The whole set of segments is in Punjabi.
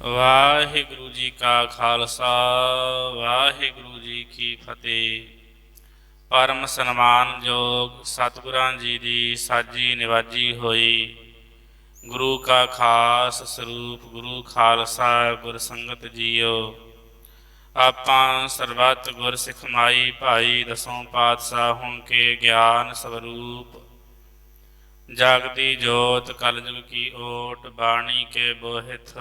ਵਾਹਿਗੁਰੂ ਜੀ ਕਾ ਖਾਲਸਾ, ਵਾਹਿਗੁਰੂ ਜੀ ਕੀ ਫਤਿਹ। ਪਰਮ ਸਨਮਾਨਯੋਗ ਸਤਿਗੁਰਾਂ ਜੀ ਦੀ ਸਾਜੀ ਨਿਵਾਜੀ ਹੋਈ। ਗੁਰੂ ਕਾ ਖਾਸ ਸਰੂਪ ਗੁਰੂ ਖਾਲਸਾ ਗੁਰ ਸੰਗਤ ਜੀਓ। ਆਪਾਂ ਸਰਬੱਤ ਗੁਰ ਸਿੱਖ ਮਾਈ ਭਾਈ ਦਸੋਂ ਪਾਤਸ਼ਾਹ ਹੁਣ ਕੇ ਗਿਆਨ ਸਵਰੂਪ ਜਾਗਦੀ ਜੋਤ ਕਲਯੁਗ ਕੀ ਓਟ ਬਾਣੀ ਕੇ ਬੋਹਿਥ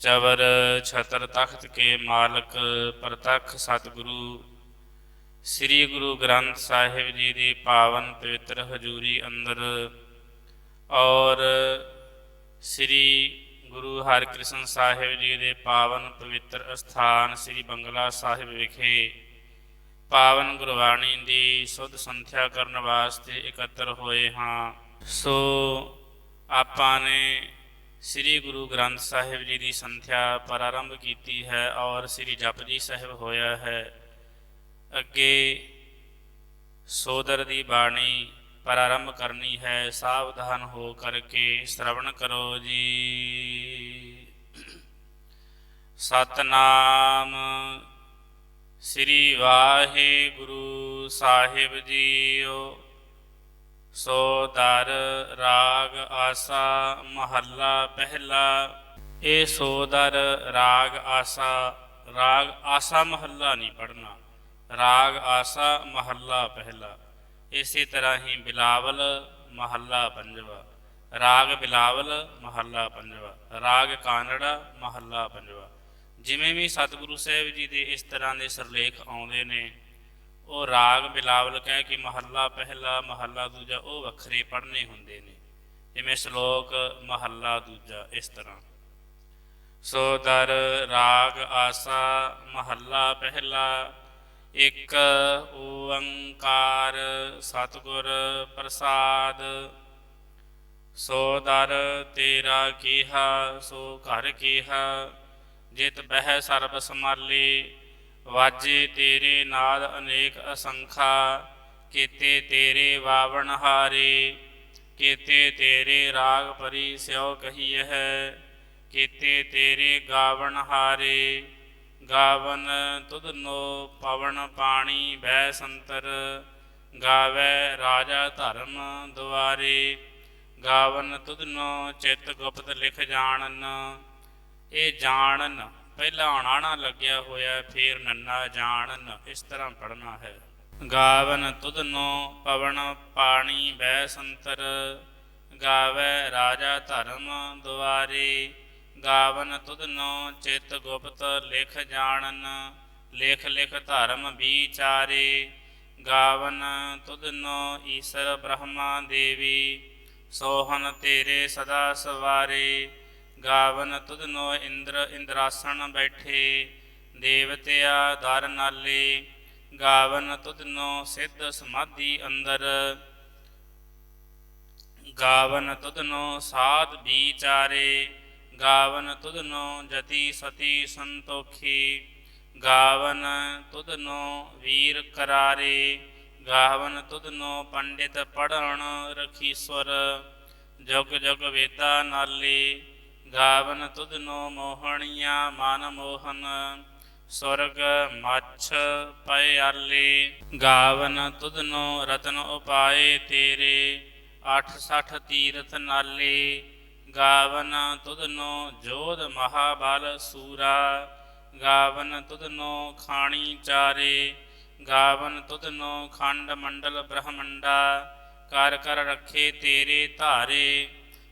ਚਵਰ ਛਤਰ ਤਖਤ ਕੇ ਮਾਲਕ ਪ੍ਰਤੱਖ ਸਤਿਗੁਰੂ, ਸ੍ਰੀ ਗੁਰੂ ਗ੍ਰੰਥ ਸਾਹਿਬ ਜੀ ਦੀ ਪਾਵਨ ਪਵਿੱਤਰ ਹਜ਼ੂਰੀ ਅੰਦਰ ਔਰ ਸ੍ਰੀ ਗੁਰੂ ਹਰਿਕ੍ਰਿਸ਼ਨ ਸਾਹਿਬ ਜੀ ਦੇ ਪਾਵਨ ਪਵਿੱਤਰ ਅਸਥਾਨ ਸ੍ਰੀ ਬੰਗਲਾ ਸਾਹਿਬ ਵਿਖੇ ਪਾਵਨ ਗੁਰਬਾਣੀ ਦੀ ਸੁਧ ਸੰਥਿਆ ਕਰਨ ਵਾਸਤੇ ਇਕੱਤਰ ਹੋਏ ਹਾਂ। ਸੋ ਆਪਾਂ ਨੇ ਸ੍ਰੀ ਗੁਰੂ ਗ੍ਰੰਥ ਸਾਹਿਬ ਜੀ ਦੀ ਸੰਥਿਆ ਪ੍ਰਾਰੰਭ ਕੀਤੀ ਹੈ ਔਰ ਸ੍ਰੀ ਜਪਜੀ ਸਾਹਿਬ ਹੋਇਆ ਹੈ। ਅੱਗੇ ਸੋਦਰ ਦੀ ਬਾਣੀ ਪ੍ਰਾਰੰਭ ਕਰਨੀ ਹੈ, ਸਾਵਧਾਨ ਹੋ ਕਰਕੇ ਸ਼ਰਵਣ ਕਰੋ ਜੀ। ਸਤਨਾਮ ਸ੍ਰੀ ਵਾਹਿਗੁਰੂ ਸਾਹਿਬ ਜੀਓ। ਸੋ ਦਰ, ਰਾਗ, ਆਸਾ, ਮਹੱਲਾ, ਪਹਿਲਾ। ਇਹ ਸੋਦਰ ਰਾਗ, ਆਸਾ। ਰਾਗ, ਆਸਾ, ਮਹੱਲਾ ਨਹੀਂ ਪੜਨਾ ਰਾਗ, ਆਸਾ, ਮਹੱਲਾ, ਪਹਿਲਾ। ਇਸੇ ਤਰ੍ਹਾਂ ਹੀ ਬਿਲਾਵਲ, ਮਹੱਲਾ, ਪੰਜਵਾ। ਰਾਗ, ਬਿਲਾਵਲ, ਮਹੱਲਾ, ਪੰਜਵਾ। ਰਾਗ, ਕਾਨੜਾ, ਮਹੱਲਾ, ਪੰਜਵਾ। ਜਿਵੇਂ ਵੀ ਸਤਿਗੁਰੂ ਸਾਹਿਬ ਜੀ ਦੇ ਇਸ ਤਰ੍ਹਾਂ ਦੇ ਸਰਲੇਖ ਆਉਂਦੇ ਨੇ ਉਹ ਰਾਗ ਬਿਲਾਵਲ ਕਹਿ ਕੇ ਮਹੱਲਾ ਪਹਿਲਾ, ਮਹੱਲਾ ਦੂਜਾ, ਉਹ ਵੱਖਰੇ ਪੜ੍ਹਨੇ ਹੁੰਦੇ ਨੇ। ਜਿਵੇਂ ਸ਼ਲੋਕ, ਮਹੱਲਾ ਦੂਜਾ, ਇਸ ਤਰ੍ਹਾਂ। ਸੋ ਦਰ, ਰਾਗ, ਆਸਾ, ਮਹੱਲਾ ਪਹਿਲਾ, ਇੱਕ, ਓੰਕਾਰ, ਸਤਿਗੁਰ, ਪ੍ਰਸਾਦ। ਸੋ ਦਰ, ਤੇਰਾ ਕੀਹਾ, ਸੋ ਘਰ ਕੀਹਾ, ਜਿਤ ਬਹਿ ਸਰਬ ਸਮਾਲੇ ਵਾਜੇ ਤੇਰੇ ਨਾਦ ਅਨੇਕ ਅਸੰਖਾ, ਕੀਤੇ ਤੇਰੇ ਵਾਵਣ ਹਾਰੇ, ਕੀਤੇ ਤੇਰੇ ਰਾਗ ਪਰੀ ਸਿਓ ਕਹੀਏ ਹੈ ਕੀਤੇ ਤੇਰੇ ਗਾਵਣ ਹਾਰੇ। ਗਾਵਨ ਤੁਧਨੋ ਪਵਨ ਪਾਣੀ ਬੈ ਸੰਤਰ, ਗਾਵੇ ਰਾਜਾ ਧਰਮ ਦੁਆਰੇ। ਗਾਵਨ ਤੁਧਨੋ ਚਿਤ ਗੁਪਤ ਲਿਖ ਜਾਣਨ, ਇਹ ਜਾਣਨ ਪਹਿਲਾ ਆਣਾ ਲੱਗਿਆ ਹੋਇਆ, ਫੇਰ ਨੰਨਾ ਜਾਣਨ, ਇਸ ਤਰ੍ਹਾਂ ਪੜਨਾ ਹੈ। ਗਾਵਨ ਤੁਧਨੋ ਪਵਨ ਪਾਣੀ ਬੈ ਸੰਤਰ, ਗਾਵੇ ਰਾਜਾ ਧਰਮ ਦੁਆਰੇ। ਗਾਵਨ ਤੁਧਨੋ ਚਿਤ ਗੁਪਤ ਲਿਖ ਜਾਣਨ, ਲਿਖ ਲਿਖ ਧਰਮ ਵਿਚਾਰੇ। ਗਾਵਨ ਤੁਧਨੋ ਈਸ਼ਰ ਬ੍ਰਹਮਾ ਦੇਵੀ ਸੋਹਨ ਤੇਰੇ ਸਦਾ ਸਵਾਰੇ। ਗਾਵਨ ਤੁਧਨੋ ਇੰਦਰ ਇੰਦਰਾਸਣ ਬੈਠੇ ਦੇਵਤਿਆ ਦਰ ਨਾਲੇ, ਗਾਵਨ ਤੁਧਨੋ ਸਿੱਧ ਸਮਾਧੀ ਅੰਦਰ। ਗਾਵਨ ਤੁਧਨੋ ਸਾਧ ਵਿਚਾਰੇ, ਗਾਵਨ ਤੁਧਨੋ ਜਤੀ ਸਤੀ ਸੰਤੋਖੀ, ਗਾਵਨ ਤੁਧਨੋ ਵੀਰ ਕਰਾਰੇ, ਗਾਵਨ ਤੁਧਨੋ ਪੰਡਿਤ ਪੜਣ ਰਖੀਸਵਰ। ਜੁਗ ਜੁਗ ਵੇਦਾ ਨਾਲੇ ਗਾਵਨ ਤੁਧਨੋ ਮੋਹਣੀਆਂ, ਮਨ ਮੋਹਨ ਸੁਰਗ ਮੱਛ ਪਿਆਲੇ ਗਾਵਨ ਤੁਧਨੋ ਰਤਨ ਉਪਾਏ ਤੇਰੇ 860 ਤੀਰਥ ਨਾਲੇ। ਗਾਵਨ ਤੁਧਨੋ ਜੋਧ ਮਹਾਬਲ ਸੂਰਾ। ਗਾਵਨ ਤੁਧਨੋ ਖਾਣੀ ਚਾਰੇ। ਗਾਵਨ ਤੁਧਨੋ ਖੰਡ ਮੰਡਲ ਬ੍ਰਹਮੰਡਾ। ਕਰ ਕਰ ਰੱਖੇ ਤੇਰੇ ਧਾਰੇ।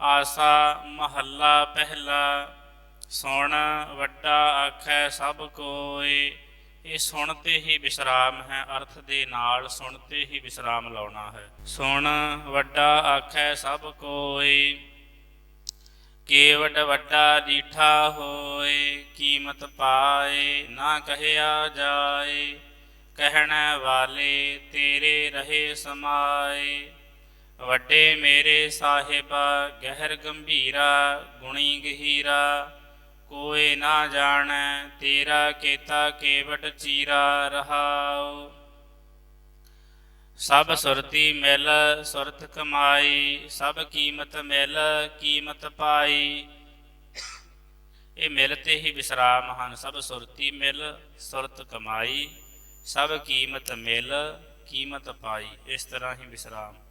ਆਸਾ ਮਹੱਲਾ ਪਹਿਲਾ, ਸੁਣ ਵੱਡਾ ਆਖੈ ਸਭ ਕੋਏ ਇਹ ਸੁਣ ਤੇ ਹੀ ਵਿਸਰਾਮ ਹੈ, ਅਰਥ ਦੇ ਨਾਲ ਸੁਣ ਤੇ ਹੀ ਵਿਸਰਾਮ ਲਾਉਣਾ ਹੈ। ਸੁਣ ਵੱਡਾ ਆਖੈ ਸਭ ਕੋਏ ਕੇਵਟ ਵੱਡਾ ਡੀਠਾ ਹੋਏ ਕੀਮਤ ਪਾਏ ਨਾ ਕਹਿਆ ਜਾਏ ਕਹਿਣ ਵਾਲੇ ਤੇਰੇ ਰਹੇ ਸਮਾਏ ਵੱਡੇ ਮੇਰੇ ਸਾਹਿਬਾ, ਗਹਿਰ ਗੰਭੀਰਾ, ਗੁਣੀ ਗਹੀਰਾ, ਕੋਏ ਨਾ ਜਾਣੈ, ਤੇਰਾ ਕੀਤਾ ਕੇਵਟ ਚੀਰਾ ਰਹਾਉ। ਸਭ ਸੁਰਤੀ ਮਿਲ, ਸੁਰਤ ਕਮਾਈ, ਸਭ ਕੀਮਤ ਮਿਲ, ਕੀਮਤ ਪਾਈ। ਇਹ ਮਿਲ ਤੇ ਹੀ ਵਿਸਰਾਮ ਹਨ, ਸਭ ਸੁਰਤੀ ਮਿਲ, ਸੁਰਤ ਕਮਾਈ, ਸਭ ਕੀਮਤ ਮਿਲ, ਕੀਮਤ ਪਾਈ। ਇਸ ਤਰ੍ਹਾਂ ਹੀ ਵਿਸਰਾਮ।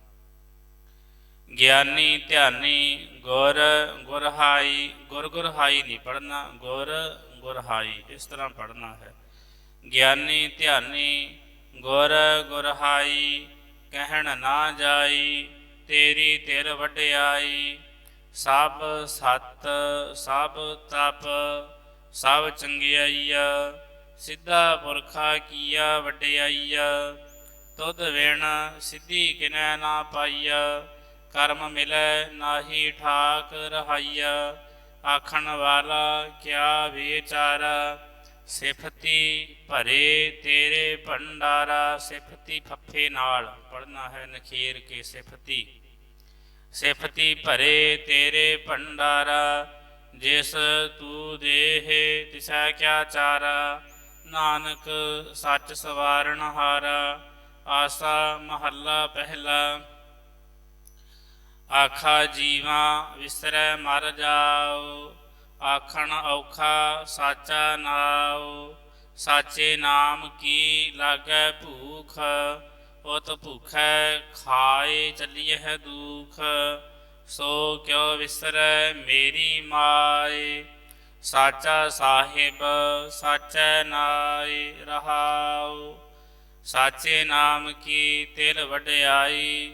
ਗਿਆਨੀ, ਧਿਆਨੀ, ਗੁਰ, ਗੁਰਹਾਈ ਗੁਰ, ਗੁਰਹਾਈ ਨਹੀਂ ਪੜਨਾ ਗੁਰ, ਗੁਰਹਾਈ, ਇਸ ਤਰ੍ਹਾਂ ਪੜਨਾ ਹੈ। ਗਿਆਨੀ, ਧਿਆਨੀ, ਗੁਰ, ਗੁਰਹਾਈ, ਕਹਿਣ ਨਾ ਜਾਈ, ਤੇਰੀ ਤੇਰ ਵਡਿਆਈ, ਸਭ ਸਤ, ਸਭ ਤਪ, ਸਭ ਚੰਗਿਆਈਆ, ਸਿੱਧਾ ਪੁਰਖਾ ਕੀਆ ਵਡਿਆਈਆ, ਤੁਧ ਵਿਣ ਸਿੱਧੀ ਕਿਨੈ ਨਾ ਪਾਈਆ। ਕਰਮ ਮਿਲੈ ਨਾਹੀ ਠਾਕ ਰਹਾਈਆ ਆਖਣ ਵਾਲਾ ਕਿਆ ਵਿਚਾਰਾ? ਸਿਫਤੀ ਭਰੇ ਤੇਰੇ ਭੰਡਾਰਾ, ਸਿਫਤੀ ਫੱਫੇ ਨਾਲ। ਪੜਨਾ ਹੈ ਨਖੀਰ ਕੇ ਸਿਫਤੀ। ਸਿਫਤੀ ਭਰੇ ਤੇਰੇ ਭੰਡਾਰਾ, ਜਿਸ ਤੂ ਦੇਹ ਤਿਸੈ ਕਿਆ ਚਾਰਾ? ਨਾਨਕ ਸੱਚ ਸਵਾਰਨ ਹਾਰਾ, ਆਸਾ ਮਹੱਲਾ ਪਹਿਲਾ। ਆਖਾ ਜੀਵਾ ਵਿਸਰੈ ਮਰ ਜਾਓ ਆਖਣ ਔਖਾ ਸਾਚਾ ਨਾਉ, ਸਾਚੇ ਨਾਮ ਕੀ ਲਾਗੈ ਭੂਖ, ਉਤ ਭੁਖੈ ਖਾਏ ਚੱਲੀਐ ਦੁਖ, ਸੋ ਕਿਉ ਵਿਸਰੈ ਮੇਰੀ ਮਾਏ, ਸਾਚਾ ਸਾਹਿਬ ਸਾਚੈ ਨਾਏ ਰਹਾਉ, ਸਾਚੇ ਨਾਮ ਕੀ ਤਿਲ ਵਡਿਆਈ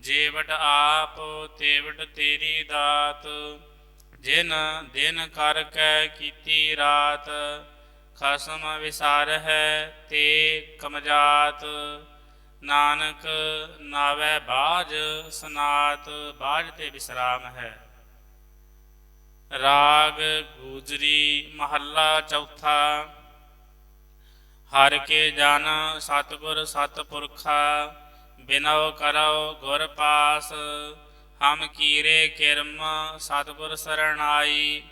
ਜੇਵਟ ਆਪ ਤੇਵਟ ਤੇਰੀ ਦਾਤ, ਜਿਨ ਦਿਨ ਕਰ ਕੈ ਕੀਤੀ ਰਾਤ, ਖਸਮ ਵਿਸਾਰ ਹੈ ਤੇ ਕਮਜਾਤ। ਨਾਨਕ ਨਾਵੇ ਬਾਜ ਸਨਾਤ, ਬਾਜ ਤੇ ਵਿਸਰਾਮ ਹੈ। ਰਾਗ ਗੂਜਰੀ ਮਹੱਲਾ ਚੌਥਾ, ਹਰ ਕੇ ਜਨ ਸਤਿਗੁਰ ਸਤਿਪੁਰਖਾ ਬਿਨਉ ਕਰਉ ਗੁਰ ਪਾਸ, ਹਮ ਕੀਰੇ ਕਿਰਮ ਸਤਿਗੁਰ ਸਰਣਾਈ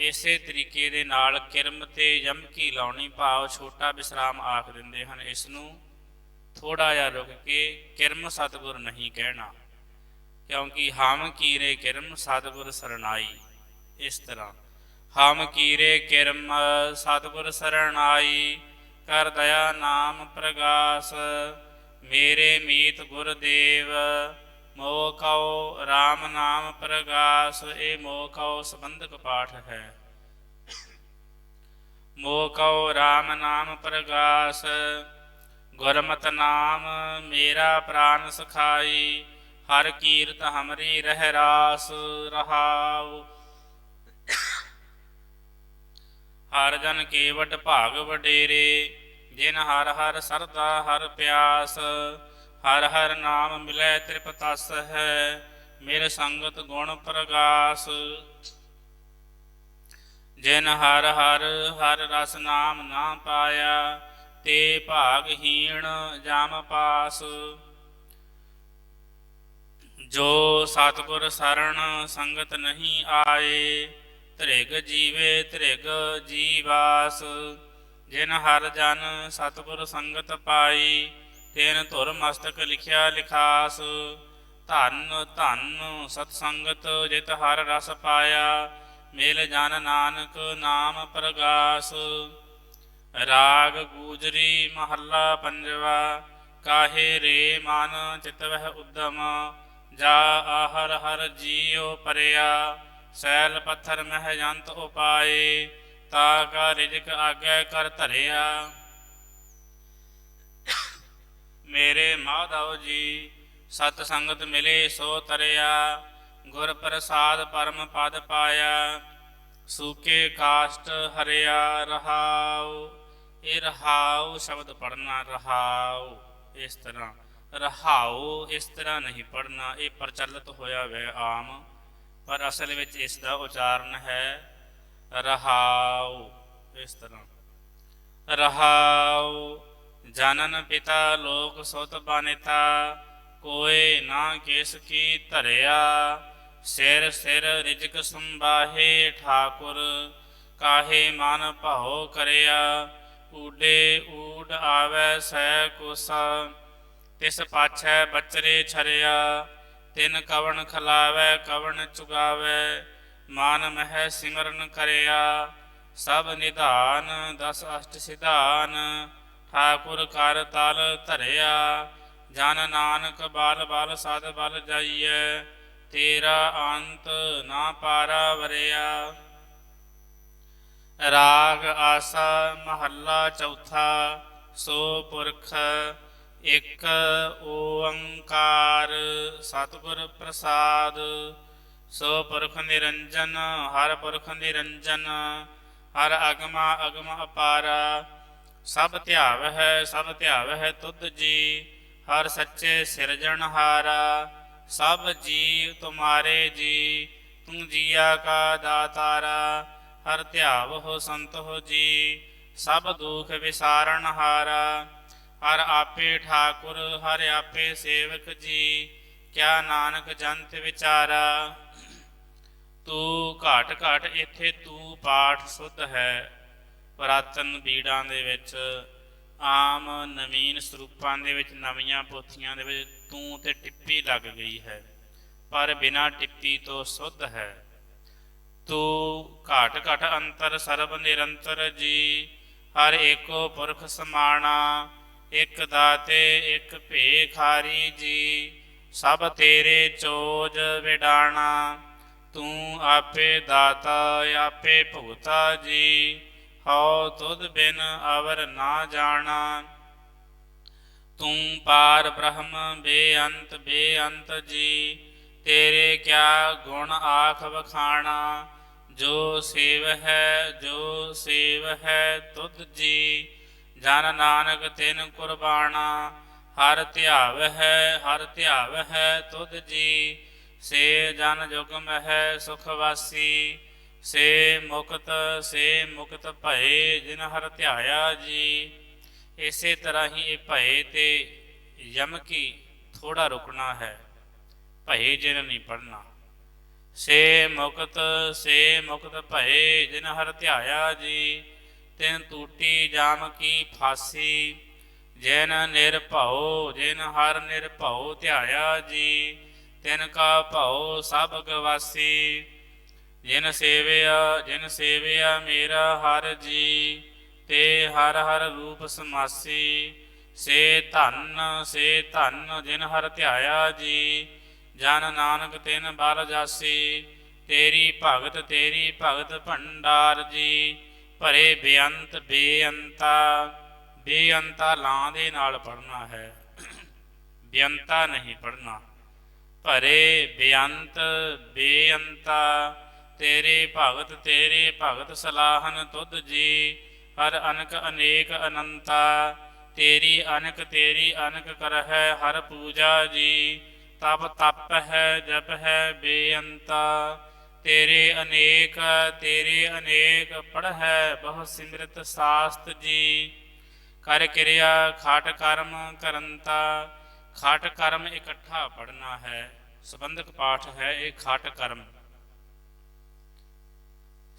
ਇਸੇ ਤਰੀਕੇ ਦੇ ਨਾਲ ਕਿਰਮ ਤੇ ਯਮਕੀ ਲਾਉਣੀ ਭਾਵ ਛੋਟਾ ਵਿਸਰਾਮ ਆਖ ਦਿੰਦੇ ਹਨ। ਇਸ ਨੂੰ ਥੋੜਾ ਜਿਹਾ ਰੁਕ ਕੇ ਕਿਰਮ ਸਤਿਗੁਰ ਨਹੀਂ ਕਹਿਣਾ, ਕਿਉਂਕਿ ਹਮ ਕੀਰੇ ਕਿਰਮ ਸਤਿਗੁਰ ਸਰਣਾਈ ਇਸ ਤਰ੍ਹਾਂ, ਹਮ ਕੀਰੇ ਕਿਰਮ ਸਤਿਗੁਰ ਸਰਣਾਈ ਕਰ ਦਇਆ ਨਾਮ ਪ੍ਰਗਾਸ ਮੇਰੇ ਮੀਤ ਗੁਰਦੇਵ, ਮੋਹ ਕਉ RAM ਨਾਮ ਪ੍ਰਗਾਸ, ਇਹ ਮੋਹ ਕਉ ਸੰਬੰਧਕ ਪਾਠ ਹੈ। ਮੋਹ ਕਉ RAM ਨਾਮ ਪ੍ਰਗਾਸ, ਗੁਰਮਤਿ ਨਾਮ ਮੇਰਾ ਪ੍ਰਾਨ ਸਖਾਈ, ਹਰ ਕੀਰਤ ਹਮਰੀ ਰਹਿ ਰਾਸ ਰਹਾਉ। ਹਰ ਜਨ ਕੇਵਟ ਭਾਗ ਵਡੇਰੇ ਜਿਨ ਹਰ ਹਰ ਸਰਦਾ ਹਰ ਪਿਆਸ, ਹਰ ਹਰ ਨਾਮ ਮਿਲੈ ਤ੍ਰਿਪਤਸ ਹੈ ਮੇਰੇ ਸੰਗਤ ਗੁਣ ਪ੍ਰਗਾਸ। ਜਿਨ ਹਰ ਹਰ ਹਰ ਰਸ ਨਾਮ ਨਾ ਪਾਇਆ, ਤੇ ਭਾਗਹੀਣ ਜਮ ਪਾਸ। ਜੋ ਸਤਿਗੁਰ ਸਰਣ ਸੰਗਤ ਨਹੀਂ ਆਏ ਤ੍ਰਿਗ ਜੀਵੇ ਤ੍ਰਿਗ ਜੀਵਾਸ। ਜਿਨ ਹਰ ਜਨ ਸਤਿਗੁਰ ਸੰਗਤ ਪਾਈ, ਤੈਨ ਧੁਰ ਮਸਤਕ ਲਿਖਿਆ ਲਿਖਾਸ। ਧੰਨ ਧੰਨ ਸਤ ਸੰਗਤ ਜਿਤ ਹਰ ਰਸ ਪਾਇਆ, ਮੇਲ ਜਨ ਨਾਨਕ ਨਾਮ ਪ੍ਰਗਾਸ। ਰਾਗ ਗੂਜਰੀ ਮਹੱਲਾ ਪੰਜਵਾ, ਕਾਹੇ ਰੇ ਮਨ ਚਿਤ ਵਹਿ ਉਦਮ। ਜਾ ਆਹਰ ਹਰ ਜੀਉ ਪਰਿਆ, ਸੈਲ ਪੱਥਰ ਮਹਿ ਜੰਤ ਉਪਾਏ। ਤਾ ਕਾ ਰਿਜਕ ਆਗੇ ਕਰ ਧਰਿਆ। ਮੇਰੇ ਮਾਧਵ ਜੀ, ਸਤ ਸੰਗਤ ਮਿਲੇ ਸੋ ਤਰਿਆ। ਗੁਰ ਪ੍ਰਸਾਦ ਪਰਮ ਪਦ ਪਾਇਆ, ਸੂਕੇ ਕਾਸ਼ਟ ਹਰਿਆ ਰਹਾਉ। ਇਹ ਰਹਾਉ ਸ਼ਬਦ ਪੜਨਾ ਰਹਾਉ, ਇਸ ਤਰ੍ਹਾਂ। ਰਹਾਉ ਇਸ ਤਰ੍ਹਾਂ ਨਹੀਂ ਪੜਨਾ ਇਹ ਪ੍ਰਚਲਿਤ ਹੋਇਆ ਵੈ ਆਮ। ਪਰ ਅਸਲ ਵਿੱਚ ਇਸ ਦਾ ਉਚਾਰਨ ਹੈ ਰਹਾਉ, ਇਸ ਤਰ੍ਹਾਂ। ਰਹਾਉ, ਜਨਨ ਪਿਤਾ ਲੋਕ ਸੁਤ ਬਨਿਤਾ, ਕੋਏ ਨਾ ਕਿਸ ਕੀ ਧਰਿਆ। ਸਿਰ ਸਿਰ ਰਿਜਕ ਸੰਬਾਹੇ ਠਾਕੁਰ, ਕਾਹੇ ਮਨ ਭਾਉ ਕਰਿਆ। ਊਡੇ ਊਡ ਆਵੈ ਸੈ ਕੋਸਾ, ਤਿਸ ਪਾਛੈ ਬਚਰੇ ਛਰਿਆ। ਤਿਨ ਕਵਣ ਖਲਾਵੈ, ਕਵਣ ਚੁਗਾਵੈ। ਮਾਨ ਮਹਿ ਸਿਮਰਨ ਕਰਿਆ, ਸਭ ਨਿਧਾਨ ਦਸ ਅਸ਼ਟ ਸਿਧਾਨ, ਠਾਕੁਰ ਕਰ ਤਲ ਧਰਿਆ, ਜਨ ਨਾਨਕ ਬਾਲ ਬਲ ਸਦ ਬਲ ਜਾਈਐ, ਤੇਰਾ ਅੰਤ ਨਾ ਪਾਰਾ ਵਰਿਆ। ਰਾਗ ਆਸਾ ਮਹੱਲਾ ਚੌਥਾ, ਸੋ ਪੁਰਖ ਇੱਕ ਓੰਕਾਰ, ਸਤਿਗੁਰ ਪ੍ਰਸਾਦ ਸੋ ਪੁਰਖ ਨਿਰੰਜਨ, ਹਰ ਪੁਰਖ ਨਿਰੰਜਨ, ਹਰ ਅਗਮਾ ਅਗਮ ਅਪਾਰਾ, ਸਭ ਧਿਆਵ ਹੈ ਸਭ ਧਿਆਵ ਹੈ ਤੁਧ ਜੀ, ਹਰ ਸੱਚੇ ਸਿਰਜਣਹਾਰਾ ਸਭ ਜੀਵ ਤੁਮਾਰੇ ਜੀ ਤੂੰ ਜੀਆ ਕਾ ਦਾਤਾਰਾ, ਹਰ ਧਿਆਵ ਹੋ ਸੰਤ ਹੋ ਜੀ, ਸਭ ਦੁਖ ਵਿਸਾਰਨ ਹਾਰਾ, ਹਰ ਆਪੇ ਠਾਕੁਰ, ਹਰ ਆਪੇ ਸੇਵਕ ਜੀ, ਕਿਆ ਨਾਨਕ ਜੰਤ ਵਿਚਾਰਾ। ਤੂੰ ਘਾਟ ਘਾਟ ਇੱਥੇ ਤੂੰ ਪਾਠ ਸੁਧ ਹੈ। ਪੁਰਾਤਨ ਬੀੜਾਂ ਦੇ ਵਿੱਚ, ਆਮ ਨਵੀਨ ਸਰੂਪਾਂ ਦੇ ਵਿੱਚ, ਨਵੀਆਂ ਪੋਥੀਆਂ ਦੇ ਵਿੱਚ ਤੂੰ ਤੇ ਟਿੱਪੀ ਲੱਗ ਗਈ ਹੈ। ਪਰ ਬਿਨਾ ਟਿੱਪੀ ਤੋਂ ਸੁਧ ਹੈ। ਤੂੰ ਘਾਟ ਘਾਟ ਅੰਤਰ ਸਰਬ ਨਿਰੰਤਰ ਜੀ, ਹਰ ਏਕੋ ਪੁਰਖ ਸਮਾਣਾ, ਇਕ ਦਾਤੇ, ਇਕ ਭੇਖਾਰੀ ਜੀ, ਸਭ ਤੇਰੇ ਚੋਜ ਵਿਡਾਣਾ। ਤੂੰ ਆਪੇ ਦਾਤਾ, ਆਪੇ ਭੁਗਤਾ ਜੀ, ਹਉ ਤੁਧ ਬਿਨ ਅਵਰ ਨਾ ਜਾਣਾ। ਤੂੰ ਪਾਰ ਬ੍ਰਹਮ, ਬੇਅੰਤ ਬੇਅੰਤ ਜੀ, ਤੇਰੇ ਕਿਆ ਗੁਣ ਆਖ ਵਖਾਣਾ? ਜੋ ਸੇਵ ਹੈ ਜੋ ਸੇਵ ਹੈ ਤੁਧ ਜੀ, ਜਨ ਨਾਨਕ ਤਿਨ ਕੁਰਬਾਨਾ ਹਰ ਧਿਆਵ ਹੈ ਹਰ ਧਿਆਵ ਹੈ ਤੁਧ ਜੀ ਸੇ ਜਨ ਜੁਗਮ ਹੈ ਸੁਖ ਵਾਸੀ, ਸੇ ਮੁਕਤ ਸੇ ਮੁਕਤ ਭਏ ਜਿਨ ਹਰ ਧਿਆਇਆ ਜੀ। ਇਸੇ ਤਰ੍ਹਾਂ ਹੀ ਇਹ ਭਏ ਤੇ ਯਮ ਕੀ ਥੋੜਾ ਰੁਕਣਾ ਹੈ, ਭਏ ਜਿਨ ਨਹੀਂ ਪੜਨਾ ਸੇ ਮੁਕਤ ਸੇ ਮੁਕਤ ਭਏ ਜਿਨ ਹਰ ਧਿਆਇਆ ਜੀ, ਤਿਨ ਟੂਟੀ ਜਾਮ ਕੀ ਫਾਸੀ, ਜਿਨ ਨਿਰਭਉ, ਜਿਨ ਹਰ ਨਿਰਭਉ ਧਿਆਇਆ ਜੀ। ਤਿਨ ਕਾ ਭਉ ਸਭ ਗਵਾਸੀ, ਜਿਨ ਸੇਵਿਆ ਜਿਨ ਸੇਵਿਆ ਮੇਰਾ ਹਰ ਜੀ, ਤੇ ਹਰ ਹਰ ਰੂਪ ਸਮਾਸੀ, ਸੇ ਧੰਨ ਸੇ ਧੰਨ ਜਿਨ ਹਰ ਧਿਆਇਆ ਜੀ, ਜਨ ਨਾਨਕ ਤਿਨ ਬਲ ਜਾਸੀ, ਤੇਰੀ ਭਗਤ ਤੇਰੀ ਭਗਤ ਭੰਡਾਰ ਜੀ, ਭਰੇ ਬੇਅੰਤ, ਬੇਅੰਤਾ ਬੇਅੰਤਾ ਲਾਂ ਦੇ ਨਾਲ ਪੜਨਾ ਹੈ, ਬੇਅੰਤਾ ਨਹੀਂ ਪੜਨਾ ਭਰੇ ਬੇਅੰਤ, ਬੇਅੰਤਾ, ਤੇਰੇ ਭਗਤ ਤੇਰੇ ਭਗਤ ਸਲਾਹਨ ਤੁਧ ਜੀ, ਹਰ ਅਨਕ ਅਨੇਕ ਅਨੰਤਾ, ਤੇਰੀ ਅਨਕ ਤੇਰੀ ਅਨਕ ਕਰਹਿ ਹਰ ਪੂਜਾ ਜੀ, ਤਪ ਤਪ ਹੈ, ਜਪ ਹੈ ਬੇਅੰਤਾ, ਤੇਰੇ ਅਨੇਕ ਤੇਰੇ ਅਨੇਕ ਪੜ੍ਹੈ ਬਹੁ ਸਿਮਰਤ ਸਾਸਤ ਜੀ, ਕਰ ਕਿਰਿਆ, ਖਾਟ ਕਰਮ ਕਰੰਤਾ ਖਾਟ ਕਰਮ ਇਕੱਠਾ ਪੜਨਾ ਹੈ, ਸੰਬੰਧਕ ਪਾਠ ਹੈ ਇਹ ਖਾਟ ਕਰਮ।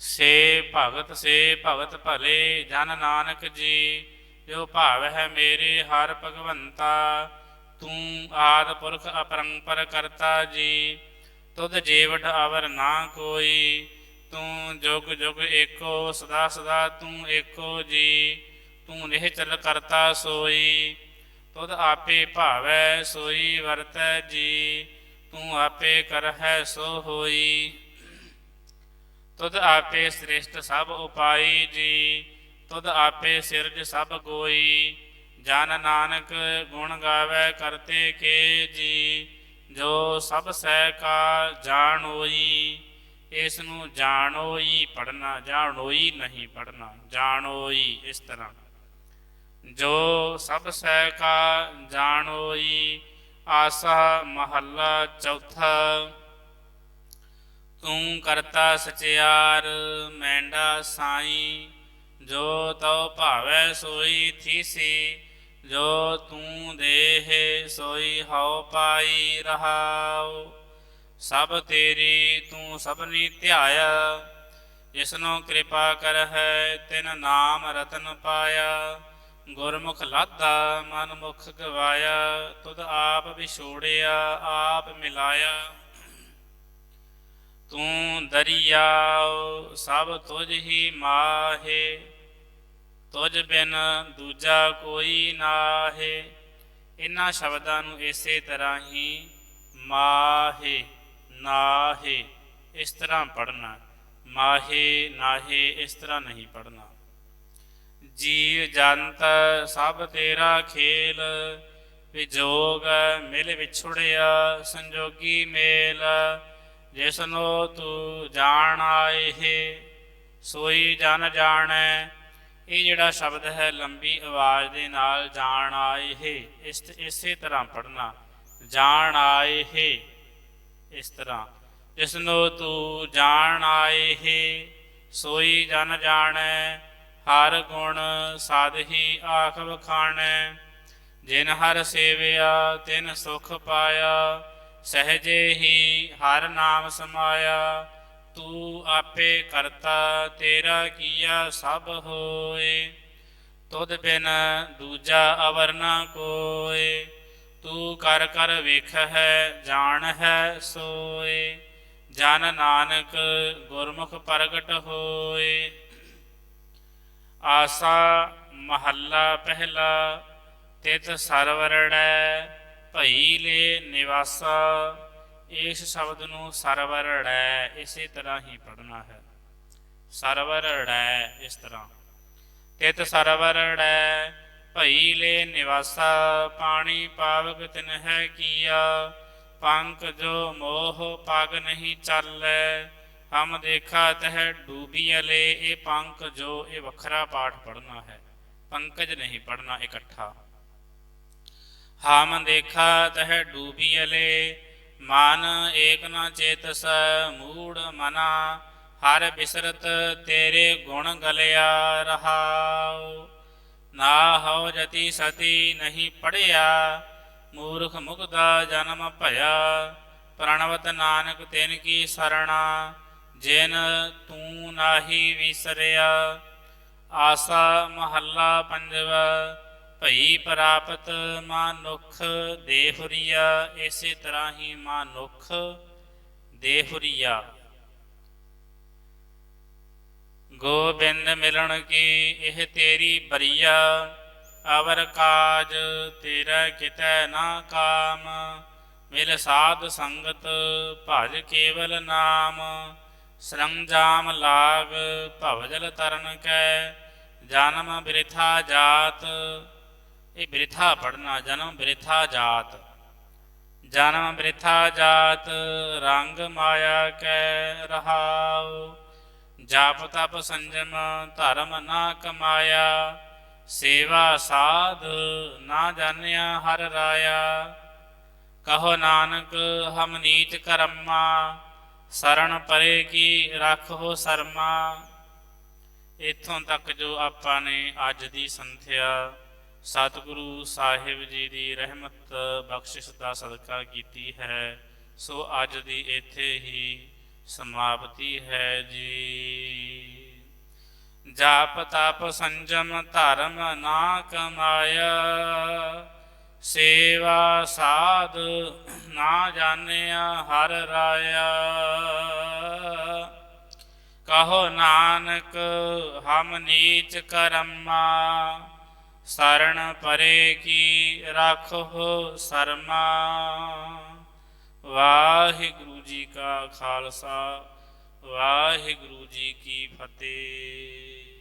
ਸੇ ਭਗਤ ਸੇ ਭਗਤ ਭਲੇ, ਜਨ ਨਾਨਕ ਜੀ, ਜੋ ਭਾਵ ਹੈ ਮੇਰੇ, ਹਰ ਭਗਵੰਤਾ, ਤੂੰ ਆਦ ਪੁਰਖ ਅਪਰੰਪਰ ਕਰਤਾ ਜੀ, ਤੁਧ ਜੀਵਟ ਅਵਰ ਨਾ ਕੋਈ, ਤੂੰ ਜੁਗ ਜੁਗ ਏਕੋ, ਸਦਾ ਸਦਾ ਤੂੰ ਏਕੋ ਜੀ, ਤੂੰ ਨਿਹਚਲ ਕਰਤਾ ਸੋਈ। ਤੁਧ ਆਪੇ ਭਾਵੈ ਸੋਈ ਵਰਤੈ ਜੀ, ਤੂੰ ਆਪੇ ਕਰਹਿ ਸੋ ਹੋਈ। ਤੁਧ ਆਪੇ ਸ੍ਰਿਸ਼ਟ ਸਭ ਉਪਾਈ ਜੀ, ਤੁਧ ਆਪੇ ਸਿਰਜ ਸਭ ਗੋਈ। ਜਨ ਨਾਨਕ ਗੁਣ ਗਾਵੇ ਕਰਤੇ ਕੇ ਜੀ, ਜੋ ਸਭ ਸਹਿ ਕਾ ਜਾਣੋਈ। ਇਸ ਨੂੰ ਜਾਣੋਈ ਪੜਨਾ ਜਾਣੋਈ ਨਹੀਂ ਪੜਨਾ ਜਾਣੋਈ ਇਸ ਤਰ੍ਹਾਂ। ਜੋ ਸਭ ਸਹਿ ਕਾ ਜਾਣੋਈ ਆਸਾ ਮਹੱਲਾ ਚੌਥਾ। ਤੂੰ ਕਰਤਾ ਸਚਿਆਰ, ਮੈਂਡਾ ਸਾਈ। ਜੋ ਤਉ ਭਾਵੈ ਸੋਈ ਥੀਸੀ, ਜੋ ਤੂੰ ਦੇਹ ਸੋਈ ਹਉ ਪਾਈ ਰਹਾਉ। ਸਭ ਤੇਰੀ ਤੂੰ ਸਭਨੀ ਧਿਆਇਆ, ਜਿਸਨੂੰ ਕਿਰਪਾ ਕਰ ਹੈ ਤਿਨ ਨਾਮ ਰਤਨ ਪਾਇਆ। ਗੁਰਮੁਖ ਲਾਦਾ ਮਨਮੁਖ ਗਵਾਇਆ, ਤੁਧ ਆਪ ਵਿਛੋੜਿਆ, ਆਪ ਮਿਲਾਇਆ। ਤੂੰ ਦਰਿਆਉ ਸਭ ਤੁਝ ਹੀ ਮਾਹੇ, ਤੁਝ ਬਿਨ ਦੂਜਾ ਕੋਈ ਨਾਹੇ। ਇਨ੍ਹਾਂ ਸ਼ਬਦਾਂ ਨੂੰ ਇਸੇ ਤਰ੍ਹਾਂ ਹੀ ਮਾਹੇ, ਨਾਹੇ, ਇਸ ਤਰ੍ਹਾਂ ਪੜਨਾ ਮਾਹੇ, ਨਾਹੇ, ਇਸ ਤਰ੍ਹਾਂ ਨਹੀਂ ਪੜਨਾ ਜੀਵ ਜੰਤ ਸਭ ਤੇਰਾ ਖੇਲ, ਵਿਜੋਗ ਮਿਲ ਵਿਛੁੜਿਆ ਸੰਜੋਗੀ ਮੇਲ। ਜਿਸਨੋ ਤੂੰ ਜਾਣ ਆਏ, ਸੋਈ ਜਨ ਜਾਣੈ। ਇਹ ਜਿਹੜਾ ਸ਼ਬਦ ਹੈ, ਲੰਬੀ ਆਵਾਜ਼ ਦੇ ਨਾਲ ਜਾਣ ਆਏ, ਇਸ ਇਸੇ ਤਰ੍ਹਾਂ ਪੜਨਾ ਜਾਣ ਆਏ, ਇਸ ਤਰ੍ਹਾਂ। ਜਿਸਨੋ ਤੂੰ ਜਾਣ ਆਏ, ਸੋਈ ਜਨ ਜਾਣੈ। ਹਰ ਗੁਣ ਸਾਧ ਹੀ ਆਖ ਵਖਾਣੈ, ਜਿਨ ਹਰ ਸੇਵਿਆ ਤਿਨ ਸੁਖ ਪਾਇਆ, ਸਹਜੇ ਹੀ ਹਰ ਨਾਮ ਸਮਾਇਆ, ਤੂੰ ਆਪੇ ਕਰਤਾ ਤੇਰਾ ਕੀਆ ਸਭ ਹੋਏ। ਤੁਧ ਬਿਨ ਦੂਜਾ ਅਵਰ ਨਾ ਕੋਏ, ਤੂੰ ਕਰ ਕਰ ਵੇਖ ਹੈ ਜਾਣ ਹੈ ਸੋਏ। ਜਨ ਨਾਨਕ ਗੁਰਮੁਖ ਪ੍ਰਗਟ ਹੋਏ। ਆਸਾ ਮਹੱਲਾ ਪਹਿਲਾ, ਤਿਤ ਸਰਵਰੜੈ, ਭਈ ਲੈ ਨਿਵਾਸਾ ਇਸ ਸ਼ਬਦ ਨੂੰ ਸਰਵਰੜੈ ਇਸੇ ਤਰ੍ਹਾਂ ਹੀ ਪੜਨਾ ਹੈ। ਸਰਵਰੜੈ ਇਸ ਤਰ੍ਹਾਂ। ਤਿਤ ਸਰਵਰੜੈ, ਭਈ ਲੈ ਨਿਵਾਸਾ, ਪਾਣੀ ਪਾਵਕ ਤਿਨ ਹੈ ਕੀਆ, ਪੰਕ ਜੋ ਮੋਹ ਪਗ ਨਹੀਂ ਚੱਲੈ ਹਮ ਦੇਖਾ ਤਹ ਡੂਬੀਲੇ ਇਹ ਪੰਕ ਜੋ ਇਹ ਵੱਖਰਾ ਪਾਠ ਪੜਨਾ ਹੈ। ਪੰਕਜ ਨਹੀਂ ਪੜਨਾ ਇਕੱਠਾ। ਹਮ ਦੇਖਾ ਤਹ ਡੂਬੀਲੇ ਮਨ ਏਕ ਨ ਚੇਤਸ, ਮੂੜ ਮਨਾ, ਹਰ ਬਿਸਰਤ ਤੇਰੇ ਗੁਣ ਗਲਿਆ ਰਹਾਉ। ਨਾ ਹੋ ਜਤੀ ਸਤੀ ਨਹੀਂ ਪੜਿਆ ਮੂਰਖ ਮੁਗਦਾ ਜਨਮ ਭਇਆ, ਪ੍ਰਣਵਤ ਨਾਨਕ ਤਿਨ ਕੀ ਸਰਣਾ। ਜਿਨ ਤੂੰ ਨਾਹੀ ਵਿਸਰਿਆ, ਆਸਾ ਮਹੱਲਾ ਪੰਜਵਾ, ਭਈ ਪ੍ਰਾਪਤ ਮਾਨੁਖ ਦੇਹੁਰੀਆ, ਇਸੇ ਤਰ੍ਹਾਂ ਹੀ ਮਾਨੁਖ ਦੇਹੁਰੀਆ। ਗੋਬਿੰਦ ਮਿਲਣ ਕੀ ਇਹ ਤੇਰੀ ਬਰੀਆ, ਅਵਰ ਕਾਜ ਤੇਰਾ ਕਿਤੈ ਨਾ ਕਾਮ, ਮਿਲ ਸਾਧ ਸੰਗਤ ਭਜ ਕੇਵਲ ਨਾਮ। ਸਰੰਜਾਮ ਲਾਗ ਭਵਜਲ ਤਰਨ ਕੈ, ਜਨਮ ਬਿਰਥਾ ਜਾਤ। ਇਹ ਬਿਰਥਾ ਪੜਨਾ ਜਨਮ ਬਿਰਥਾ ਜਾਤ। ਜਨਮ ਬਿਰਥਾ ਜਾਤ, ਰੰਗ ਮਾਇਆ ਕੈ ਰਹਾਉ। ਜਾਪ ਤਪ ਸੰਜਮ, ਧਰਮ ਨਾ ਕਮਾਇਆ। ਸੇਵਾ ਸਾਧ ਨਾ ਜਾਣਿਆ ਹਰ ਰਾਇਆ। ਕਹੋ ਨਾਨਕ, ਹਮ ਨੀਚ ਕਰਮਾ। ਸਰਣ ਪਰੇ ਕੀ ਰੱਖੋ ਸਰਮਾ। ਇਥੋਂ ਤੱਕ ਜੋ ਆਪਾਂ ਨੇ ਅੱਜ ਦੀ ਸੰਥਿਆ, ਸਤਿਗੁਰੂ ਸਾਹਿਬ ਜੀ ਦੀ ਰਹਿਮਤ ਬਖਸ਼ਿਸ਼ ਦਾ ਸਦਕਾ ਕੀਤੀ ਹੈ, ਸੋ ਅੱਜ ਦੀ ਇੱਥੇ ਹੀ ਸਮਾਪਤੀ ਹੈ ਜੀ। ਜਾਪ ਤਪ ਸੰਜਮ, ਧਰਮ ਨਾ ਕਮਾਇਆ ਸੇਵਾ ਸਾਧ ਨਾ ਜਾਣਿਆ, ਹਰ ਰਾਇਆ। ਕਹੋ ਨਾਨਕ, ਹਮ ਨੀਚ ਕਰਮਾ ਸਰਣ ਪਰੇ ਕੀ ਰੱਖੋ ਸਰਮਾ। ਵਾਹਿਗੁਰੂ ਜੀ ਕਾ ਖਾਲਸਾ, ਵਾਹਿਗੁਰੂ ਜੀ ਕੀ ਫਤਿਹ।